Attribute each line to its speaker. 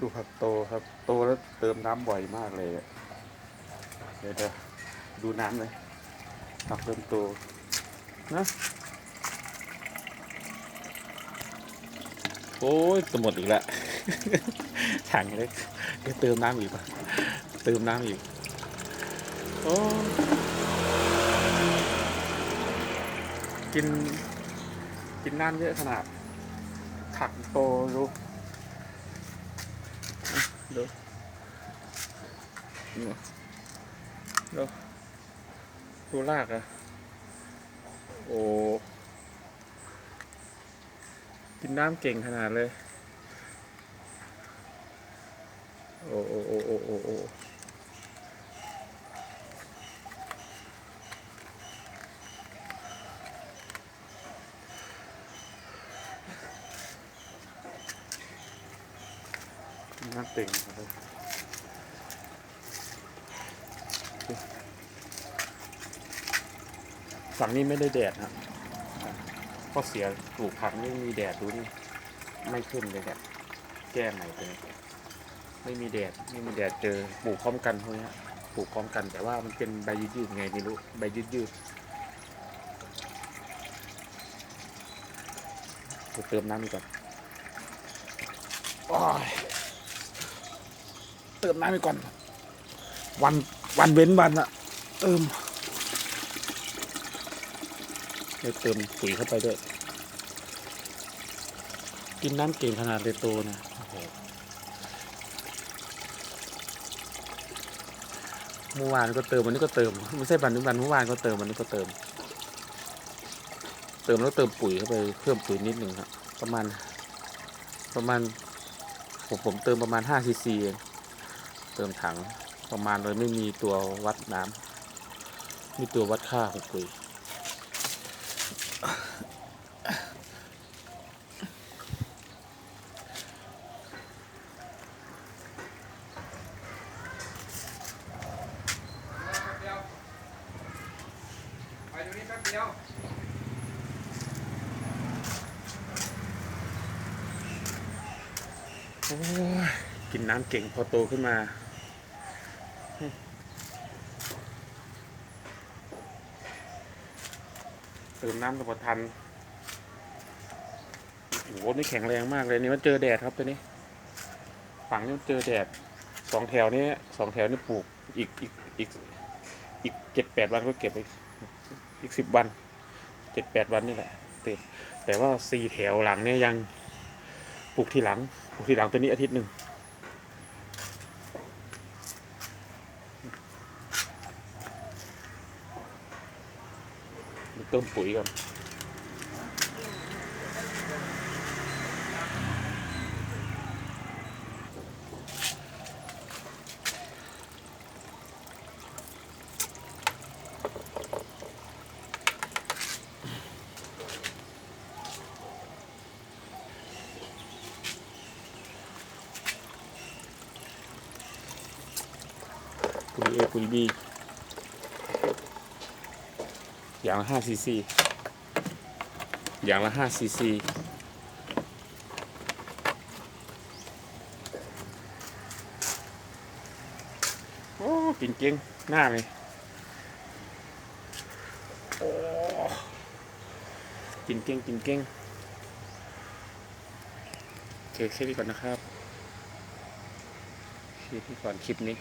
Speaker 1: ดูผักโตครับ โตแล้วเติมน้ำบ่อยมากเลยเดี๋ยวเดี๋ยวดูน้ำเลยผักเริ่มโตนะโอ้ยจะหมดอีกแล้วถังเล็กเดี๋ยวเติมน้ำอีกป่ะเติมน้ำอีกโอ้กิน กินน้ำเยอะขนาดถักโตรู้ ดูดูดูดูลากอะโอ้กินน้ำเก่งขนาดเลย โอ้โอ้โอ้โอ้โอ้ น้ำเต่งครับฝั่งนี้ไม่ได้แดดครับข้อเสียปลูกผักไม่มีแดดดูนี่ไม่ขึ้นเลยแดดแก้ใหม่เลยไม่มีแดดไม่มีแดดเจอปลูกพร้อมกันพวกเนี้ยปลูกพร้อมกันแต่ว่ามันเป็นใบยืดๆไงไม่รู้ใบยืดๆเดี๋ยวเติมน้ำอีกก่อนโอ้ย เติมน้ำอีกก่อน วันวันเว้นวันอะเติมได้เติมปุ๋ยเข้าไปด้วย กินน้ำเก่งขนาดเลยโตนะเมื่อวานก็เติมวันนี้ก็เติมไม่ใช่วันนี้วันเมื่อวานก็เติมวันนี้ก็เติม เติมแล้วเติมปุ๋ยเข้าไปเพิ่มปุ๋ยนิดหนึ่งครับ ประมาณ ประมาณ ผมผมเติมประมาณ5ซีซีเอง เติมถังประมาณโดยไม่มีตัววัดน้ำมีตัววัดค่าของปุ๋ยโอ้ยกินน้ำเก่งพอโตขึ้นมา เติมน้ำกับทันโอ้โหนี่แข็งแรงมากเลยนี่มันเจอแดดครับตัวนี้ฝั่งนี้มันเจอแดดสองแถวนี้สองแถวนี่ปลูกอีกอีกอีกอีกเจ็ดแปดวันก็เก็บไปอีกสิบวันเจ็ดแปดวันนี่แหละแต่แต่ว่าสี่แถวหลังเนี่ยยังปลูกทีหลังปลูกทีหลังตัวนี้อาทิตย์หนึ่ง เติมปุ๋ยก่อนปุ๋ยเอปุ๋ยบี อย่างละห้าซีซี อย่างละห้าซีซี โอ้กินเก่งหน้าเลยโอ้กินเก่งกินเก่งโอเคแค่นี้ก่อนนะครับแค่นี้ก่อนคลิปนี้